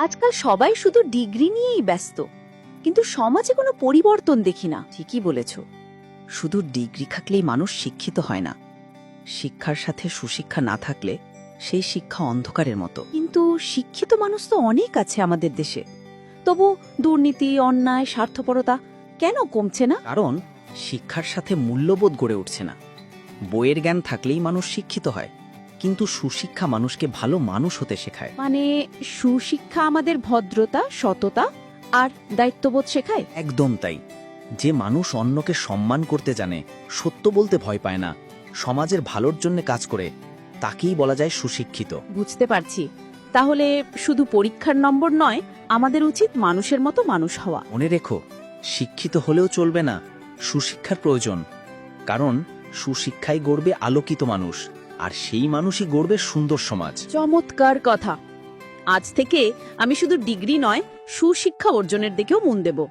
আজকাল সবাই শুধু ডিগ্রি নিয়েই ব্যস্ত। কিন্তু সমাজে কোনো পরিবর্তন দেখি না। ঠিকই বলেছ। শুধু ডিগ্রি থাকলেই মানুষ শিক্ষিত হয় না। শিক্ষার সাথে সুশিক্ষা না থাকলে সেই শিক্ষা অন্ধকারের মতো। কিন্তু শিক্ষিত মানুষ তো অনেক আছে আমাদের দেশে। তবু দুর্নীতি, অন্যায়, স্বার্থপরতা কেন কমছে না? কারণ শিক্ষার সাথে মূল্যবোধ গড়ে উঠছে না। বইয়ের জ্ঞান থাকলেই মানুষ শিক্ষিত হয়। কিন্তু সুশিক্ষা মানুষকে ভালো মানুষ হতে শেখায়। মানে সুশিক্ষা আমাদের ভদ্রতা সততা আর দায়িত্ববোধ শেখায়? একদম তাই। যে মানুষ অন্যকে সম্মান করতে জানে সত্য বলতে ভয় পায় না সমাজের ভালোর জন্য কাজ করে তাকেই বলা যায় সুশিক্ষিত। বুঝতে পারছি। তাহলে শুধু পরীক্ষার নম্বর নয় আমাদের উচিত মানুষের মতো মানুষ হওয়া। মনে রেখো শিক্ষিত হলেও চলবে না সুশিক্ষার প্রয়োজন। কারণ সুশিক্ষাই গড়বে আলোকিত মানুষ। আর সেই মানুষই গড়বে সুন্দর সমাজ। চমৎকার কথা। আজ থেকে আমি শুধু ডিগ্রি নয়, সুশিক্ষা অর্জনের দিকেও মন দেব।